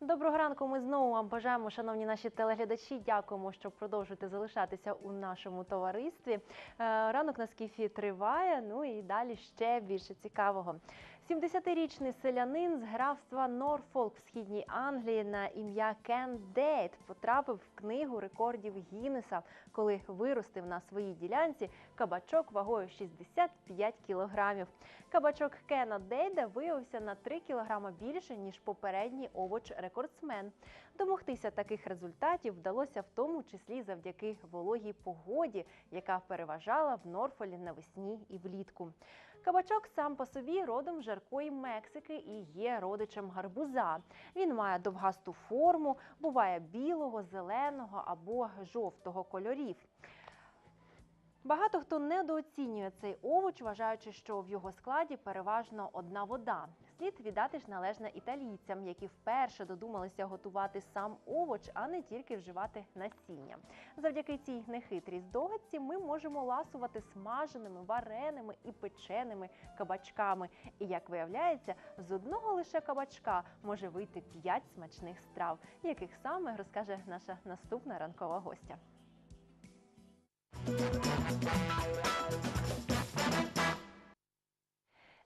Доброго ранку. Ми знову вам бажаємо, шановні наші телеглядачі. Дякуємо, що продовжуєте залишатися у нашому товаристві. Е, Ранок на скіфі триває. Ну і далі ще більше цікавого. 70-річний селянин з графства Норфолк в східній Англії на ім'я Кен Дейт потрапив в книгу рекордів Гіннеса, коли виростив на своїй ділянці кабачок вагою 65 кілограмів. Кабачок Кена Дейда виявився на 3 кілограма більше, ніж попередній овоч-рекордсмен. Домогтися таких результатів вдалося в тому числі завдяки вологій погоді, яка переважала в Норфолі навесні і влітку. Кабачок сам по собі родом з жаркої Мексики і є родичем гарбуза. Він має довгасту форму, буває білого, зеленого або жовтого кольорів. Багато хто недооцінює цей овоч, вважаючи, що в його складі переважно одна вода. Слід віддати ж належне італійцям, які вперше додумалися готувати сам овоч, а не тільки вживати насіння. Завдяки цій нехитрій здогадці ми можемо ласувати смаженими, вареними і печеними кабачками. І як виявляється, з одного лише кабачка може вийти п'ять смачних страв, яких саме розкаже наша наступна ранкова гостя.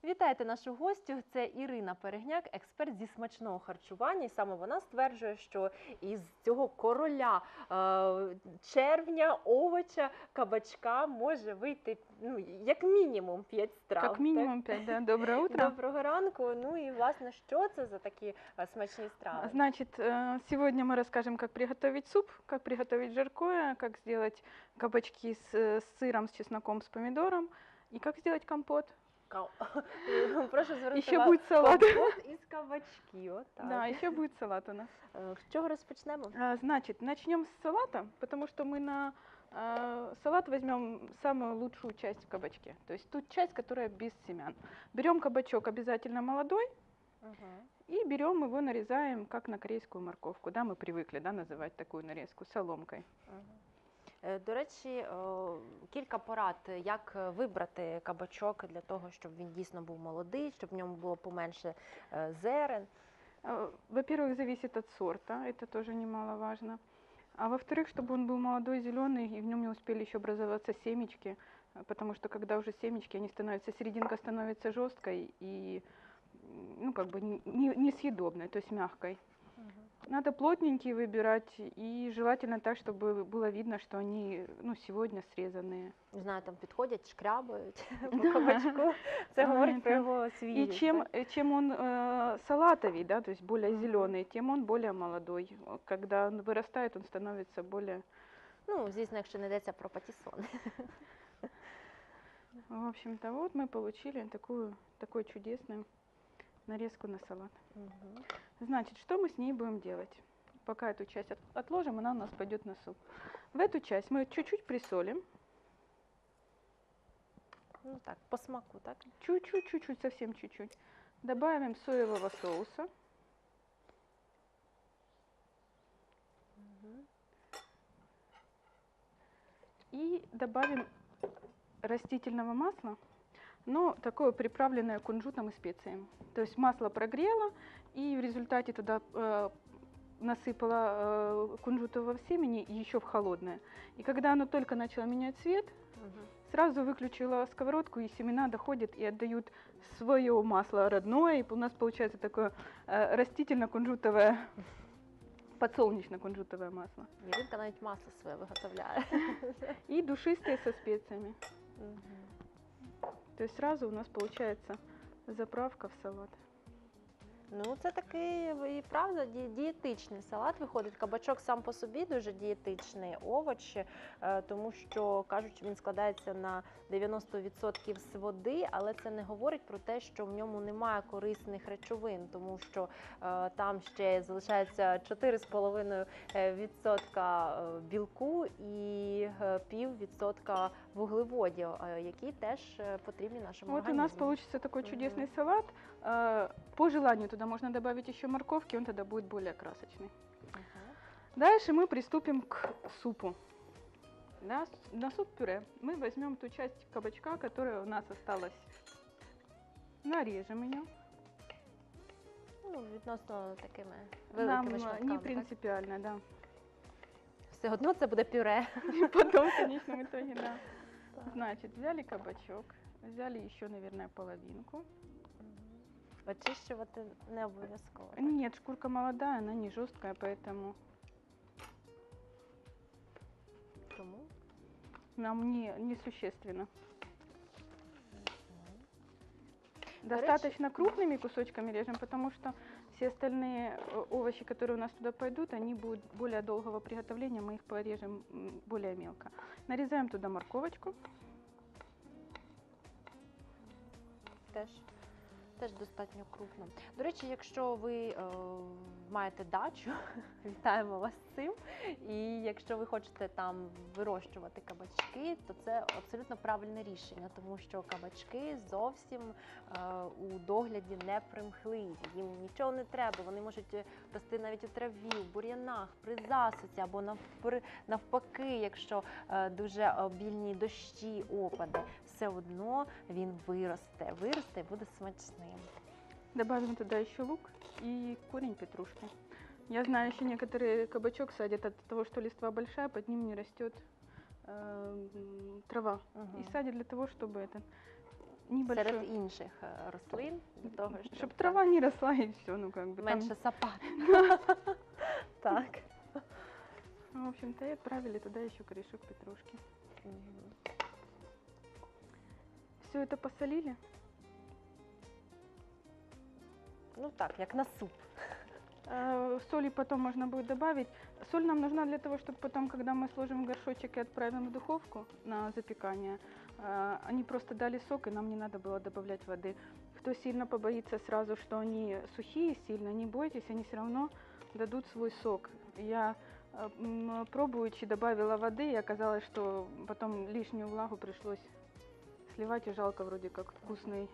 Вітайте нашу гостю. Це Ірина Перегняк, експерт зі смачного харчування. І саме вона стверджує, що із цього короля е, червня, овоча, кабачка може вийти ну, як мінімум 5 страв. Как минимум 5, да. Доброе Так? утро. Доброго ранку. Ну і власне, що це за такі е, смачні страви? Значит, э, сегодня мы расскажем, как приготовить суп, как приготовить жаркое, как сделать кабачки с, э, с сыром, с чесноком, с помидором и как сделать компот. Ка- Прошу звернути Еще увагу. будет салат. Компот із кабачків. Отак. Да, еще будет салат у нас. Е, З чого розпочнемо? А, Значит, начнем с салата, потому что мы на э, салат возьмем самую лучшую часть в кабачке, то есть ту часть, которая без семян. Берем кабачок обязательно молодой Мгм. и берем его, нарезаем как на корейскую морковку, да, мы привыкли, да, называть такую нарезку соломкой. Мгм. Е, До речі, о, кілька порад, як е, вибрати кабачок для того, щоб він дійсно був молодий, щоб в ньому було поменше е, зерен. А, Во-первых, зависит от сорта, это тоже немаловажно. А во-вторых, чтобы он был молодой, зеленый, и в нем не успели еще образоваться семечки, а, потому что когда уже семечки, они становятся, серединка становится жесткой и, м, ну, как бы не- не- несъедобной, то есть мягкой. Надо плотненькие выбирать, и желательно так, чтобы было видно, что они, ну, сегодня срезанные. Не знаю, там підходять, шкрябають по кабачку. Це А, говорить про так. його И свіжість. чем, так? э, чем он э, салатовый, да, то есть более зеленый, тем он более молодой. О, Когда он вырастает, он становится более... Ну, звісно, якщо не йдеться про патісон. В общем-то, вот мы получили такую, такую чудесную нарезку на салат. Значит, что мы с ней будем делать? Пока эту часть от- отложим, она у нас пойдет на суп. В эту часть мы чуть-чуть присолим, Ну так, по смаку, так? чуть-чуть, чуть-чуть, совсем чуть-чуть. Добавим соевого соуса. Мгм. И добавим растительного масла, но такое приправленное кунжутом и специями. То есть масло прогрело, и в результате туда э, насыпала э, кунжутового семени еще в холодное. И когда оно только начало менять цвет, Мгм. сразу выключила сковородку, и семена доходят и отдают свое масло родное. И у нас получается такое э, растительно-кунжутовое, подсолнечно-кунжутовое масло. Іринка навіть масло своє виготовляє. И душистые со специями. Мгм. То есть сразу у нас получается заправка в салат. Ну, це такий і правда ді- дієтичний салат виходить. Кабачок сам по собі дуже дієтичний овоч, е, тому що кажуть, він складається на 90% з води, але це не говорить про те, що в ньому немає корисних речовин, тому що е, там ще залишається 4,5% е, білку і е, пів відсотка вуглеводів, е, які теж е, потрібні нашому Вот у організму. нас получится такой чудесный салат. Э, По желанию туда можно добавить еще морковки, он тогда будет более красочный. Мгм. Дальше мы приступим к супу. С- на суп-пюре мы возьмем ту часть кабачка, которая у нас осталась, нарежем ее. Ну, від- відносно такими Нам великими э, шматками. не так? принципиально, да. Все одно це буде пюре. Потом в конечном итоге, да. Значит, взяли кабачок, взяли еще, наверное, половинку. Очищувати не обов'язково. так? Нет, шкурка молодая, она не жесткая, поэтому Тому нам не, не существенно. До Достаточно крупными кусочками режем, потому что все остальные э, овощи, которые у нас туда пойдут, они будут более долгого приготовления, мы их порежем м, более мелко. Нарезаем туда морковочку. теж, теж достатньо крупно. До речі, якщо ви е, маєте дачу, вітаємо вас цим. І якщо ви хочете там вирощувати кабачки, то це абсолютно правильне рішення, тому що кабачки зовсім е, у догляді не примхливі. Їм нічого не треба. Вони можуть е, рости навіть у траві, в бур'янах, при засуці або навпри- навпаки, якщо е, дуже обільні дощі, опади, все одно він виросте, виросте і буде смачним. Добавим туда еще лук и корень петрушки. Я знаю, еще некоторые кабачок садят от того, что листва большая, под ним не растет э, м, трава. Мгм. И садят для того, чтобы это небольшой, Серед інших е, рослин для того, щоб, чтобы трава не росла и все, ну как бы. там- менше сапати. так. Ну, в общем-то, и отправили туда еще корешок петрушки. Мгм. Все это посолили. Ну так, як на суп. Э, Соли потом можно будет добавить. Соль нам нужна для того, чтобы потом, когда мы сложим в горшочек и отправим в духовку на запекание, э, они просто дали сок, и нам не надо было добавлять воды. Кто сильно побоится сразу, что они сухие сильно, не бойтесь, они все равно дадут свой сок. Я м, пробуючи добавила воды, и оказалось, что потом лишнюю влагу пришлось сливать, и жалко вроде как вкусный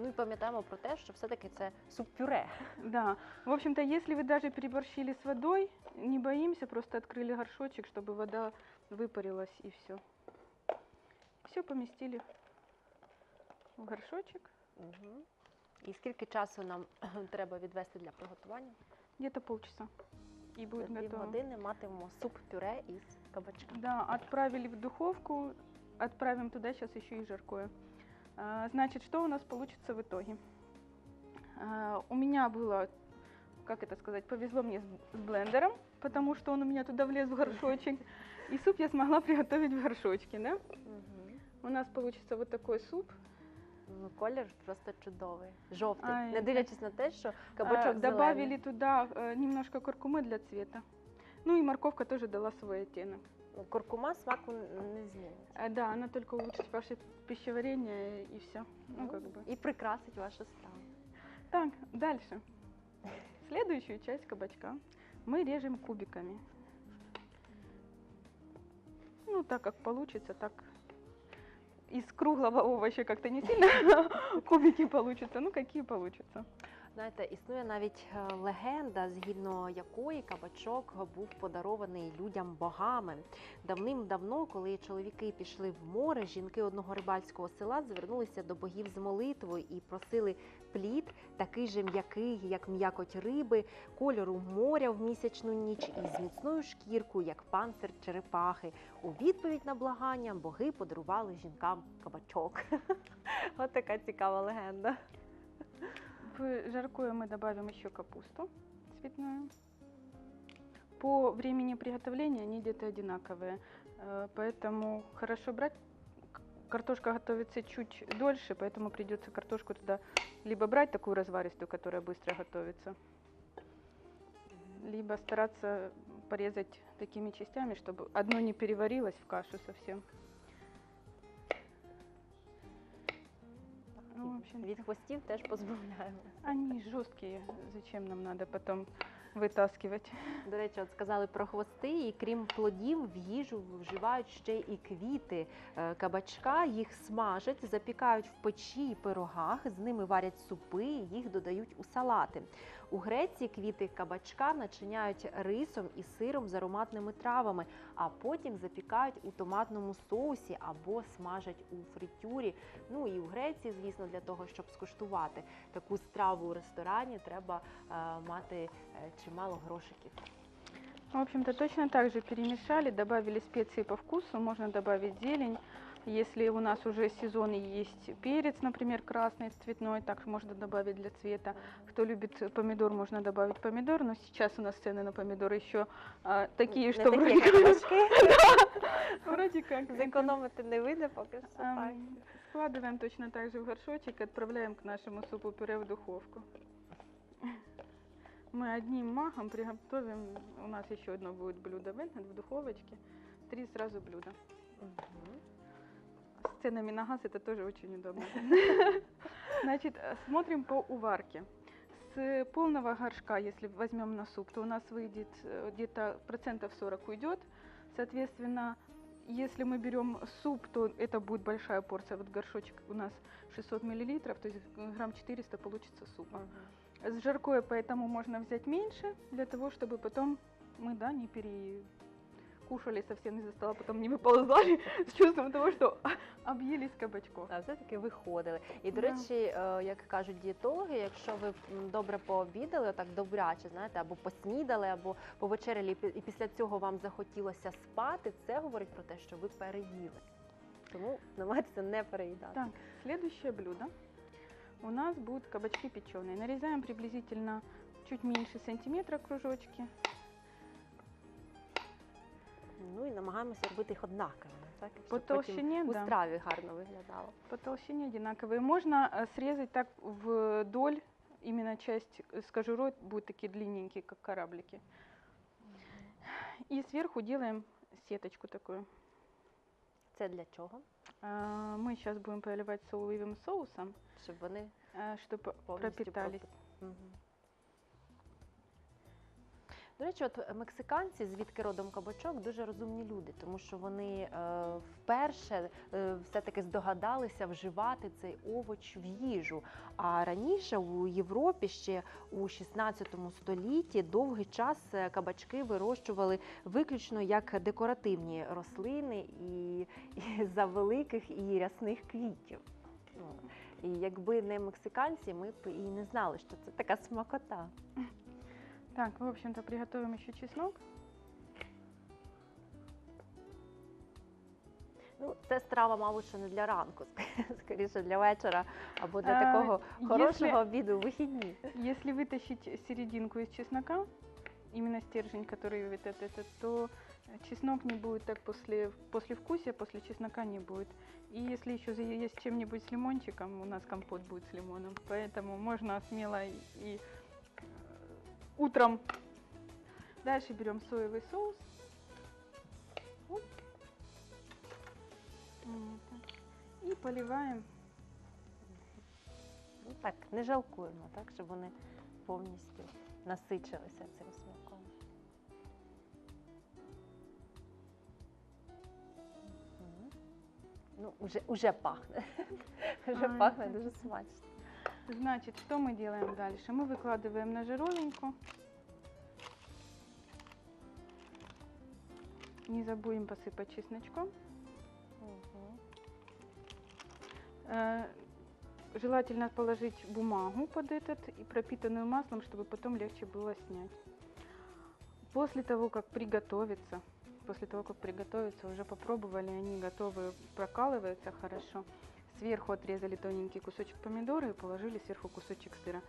Ну і пам'ятаємо про те, що все-таки це суп-пюре. Да. В общем-то, если вы даже переборщили с водой, не боимся, просто открыли горшочек, чтобы вода выпарилась и все. Все поместили в горшочек. Мгм. І скільки часу нам треба відвести для приготування? Где-то полчаса. И будет За пів готово. години матимемо суп-пюре із кабачка. Да, отправили в духовку, отправим туда сейчас еще и жаркое. А, Значит, что у нас получится в итоге? А, У меня было, как это сказать, повезло мне с блендером, потому что он у меня туда влез в горшочек. И суп я смогла приготовить в горшочке, да? У нас получится вот такой суп. Ну, колір просто чудовий, жовтий. Ай, Не дивлячись на те, що А, кабачок Добавили зелений. туда э, немножко куркумы для цвета. Ну и морковка тоже дала свой оттенок. Ну, Куркума смаку не змінить. А, да, она только улучшит ваше пищеварение и все. Ну, как бы. І прикрасить вашу страву. Так, дальше. Следующую часть кабачка мы режем кубиками. Ну, так как получится, так из круглого овоща как-то не сильно кубики получатся, ну какие получатся. Знаєте, існує навіть е, легенда, згідно якої кабачок був подарований людям богами. Давним-давно, коли чоловіки пішли в море, жінки одного рибальського села звернулися до богів з молитвою і просили плід, такий же м'який, як м'якоть риби, кольору моря в місячну ніч і з міцною шкіркою, як панцир черепахи. У відповідь на благання боги подарували жінкам кабачок. От така цікава легенда. В жаркое мы добавим еще капусту цветную. По времени приготовления они где-то одинаковые, э, поэтому хорошо брать. Картошка готовится чуть дольше, поэтому придется картошку туда либо брать такую разваристую, которая быстро готовится, либо стараться порезать такими частями, чтобы одно не переварилось в кашу совсем. В общем, Від хвостів теж позбавляємо. Они жесткие, зачем нам надо потом вытаскивать? До речі, от сказали про хвости, і крім плодів, в їжу вживають ще і квіти е, кабачка. Їх смажать, запікають в печі і пирогах, з ними варять супи, їх додають у салати. У Греції квіти кабачка начиняють рисом і сиром з ароматними травами, а потім запікають у томатному соусі або смажать у фритюрі. Ну і у Греції, звісно, для того. щоб скуштувати таку страву у ресторані, треба е, мати е, чимало грошиків. В общем-то, точно так же перемешали, добавили специи по вкусу, можно добавить зелень. Если у нас уже сезон и есть перец, например, красный, цветной, так можно добавить для цвета. Кто любит помидор, можно добавить помидор, но сейчас у нас цены на помидоры еще а, такие, Не что такі вроде, как- вроде как. зекономити не вийде поки що. так. Складываем точно так же в горшочек, отправляем к нашему супу-пюре в духовку. Мы одним махом приготовим, у нас еще одно будет блюдо в духовочке, три сразу блюда. Мгм. Ценами на газ это тоже очень удобно. Значит, э, смотрим по уварке. С полного горшка, если возьмем на суп, то у нас выйдет э, где-то процентов 40 уйдет. Соответственно, если мы берем суп, то это будет большая порция. Вот горшочек у нас 600 миллилитров, то есть грамм 400 получится супа. С жаркое, поэтому можно взять меньше, для того, чтобы потом мы, да, не перекушали совсем из-за стола, потом не выползали с чувством того, что объелись кабачков. А все-таки виходили. І до Да. речі, е, як кажуть дієтологи, якщо ви м, добре пообідали, так добряче, знаєте, або поснідали, або повечеряли, і пі- і після цього вам захотілося спати, це говорить про те, що ви переїли. Тому намагайтеся не переїдати. Так, следующее блюдо. У нас будут кабачки печеные. Нарезаем приблизительно чуть меньше сантиметра кружочки. намагаємося робити їх однаковими, так? По щоб потім толщине, у да. страві гарно виглядало. По толщине одинаковые. Можно э, срезать так вдоль, именно часть с кожурой будет такие длинненькие, как кораблики. И сверху делаем сеточку такую. Це для чого? А, Мы сейчас будем поливать соевым соусом, Щоб вони чтобы повністю пропитались. пропит- Мгм. До речі, от мексиканці, звідки родом кабачок, дуже розумні люди, тому що вони е, вперше е, все-таки здогадалися вживати цей овоч в їжу. А раніше у Європі ще у 16 столітті довгий час е, кабачки вирощували виключно як декоративні рослини і, і за великих і рясних квітів. Ну, і якби не мексиканці, ми б і не знали, що це така смакота. Так, в общем-то, приготовим еще чеснок. Ну, це страва, мабуть, що не для ранку, скоріше для вечора або для А, такого хорошого якщо- обіду у вихідні. Если вытащить серединку из чеснока, именно стержень, который вот этот, этот, то чеснок не будет так после, после вкуса, после чеснока не будет. И если еще есть чем-нибудь с лимончиком, у нас компот будет с лимоном, поэтому можно смело и, и, э, утром. Дальше берем соевый соус. И поливаем Ну так, не жалкуємо, так, щоб вони повністю насичилися цим смаком. Ну, уже, уже пахне. Вже пахне дуже смачно. Значит, что мы делаем дальше? Мы выкладываем на жировеньку. Не забудем посыпать чесночком. Э, Желательно положить бумагу под этот и пропитанную маслом, чтобы потом легче было снять. После того, как приготовится, после того, как приготовится, уже попробовали, они готовы, прокалываются хорошо. Сверху отрезали тоненький кусочек помидора и положили сверху кусочек сыра.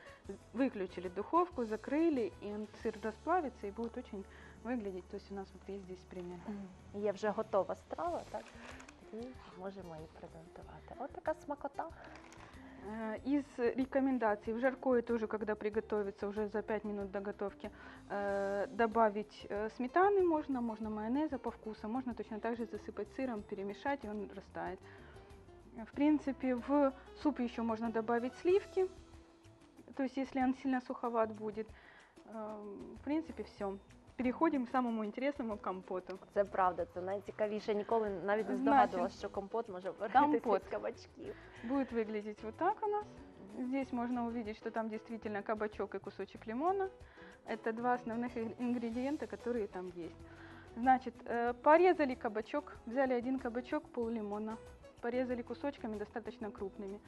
Выключили духовку, закрыли, и он, сыр расплавится и будет очень выглядеть. То есть у нас вот есть здесь пример. Є вже готова страва, так? І можемо її презентувати. От така смакота. Э, Из рекомендаций в жаркое тоже, когда приготовится уже за 5 минут до готовки, э, добавить э, сметаны можно, можно майонеза по вкусу, можно точно так же засыпать сыром, перемешать, и он растает. В принципе, в суп еще можно добавить сливки, то есть если он сильно суховат будет. Э, В принципе, все. Переходим к самому интересному компоту. Це правда, це найцікавіше. Ніколи навіть не Значить, здогадувалася, що компот може варитися компот. з кабачків. Будет выглядеть вот так у нас. Здесь можно увидеть, что там действительно кабачок и кусочек лимона. Это два основных ин- ингредиента, которые там есть. Значит, э, порезали кабачок, взяли один кабачок, пол лимона, порезали кусочками достаточно крупными.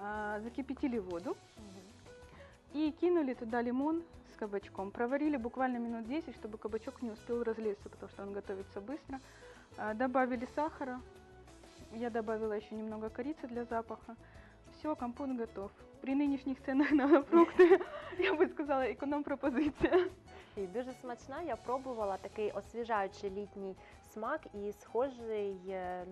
А, Закипятили воду и кинули туда лимон с кабачком. Проварили буквально минут 10, чтобы кабачок не успел разлезться, потому что он готовится быстро. А, Добавили сахара. Я добавила еще немного корицы для запаха. Все, компот готов. При нынешних ценах на фрукты, я бы сказала, эконом-пропозиция. І дуже смачна. Я пробувала такий освіжаючий літній смак і схожий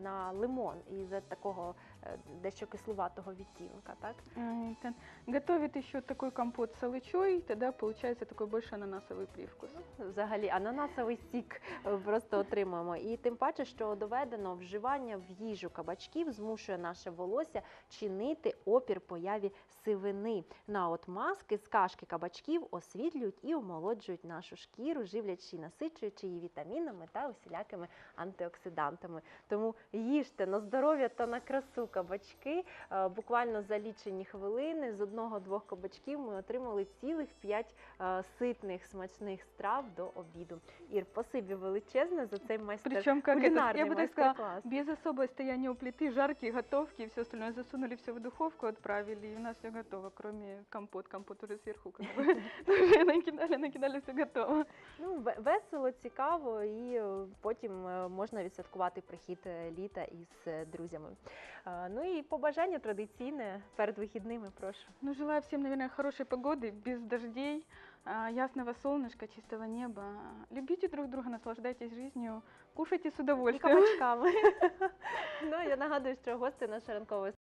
на лимон. Із такого е, дещо кислуватого відтінка. Так Э, это- Готовит еще такой компот с алычой, тогда получается такой больше ананасовый привкус. взагалі ананасовий сік е, просто отримуємо. І тим паче, що доведено вживання в їжу кабачків змушує наше волосся чинити опір появі сивини. На от маски з кашки кабачків освітлюють і омолоджують нашу шкіру, живлячи і насичуючи її вітамінами та усілякими антиоксидантами. Тому їжте на здоров'я та на красу кабачки. Е, Буквально за лічені хвилини з одного-двох кабачків ми отримали цілих п'ять е, ситних смачних страв до обіду. Ір, спасибі величезне за цей майстер Причем как это, кулінарний я бы так сказала, майстер-клас. без особого стояния у плиты, жарки, готовки и все остальное. Засунули все в духовку, отправили, и у нас все готово, кроме компот. Компот уже сверху как бы тоже накидали, накидали, все готово. Ну, ве- весело, цікаво, і е, потім е, можна відсвяткувати прихід е, літа із е, друзями. Ну і побажання традиційне перед вихідними, прошу. Ну, желаю всем, наверное, хорошей погоды, без дождей, ясного солнышка, чистого неба. Любите друг друга, наслаждайтесь жизнью, кушайте с І кабачками. Ну, я нагадую, що гості нашої ранкової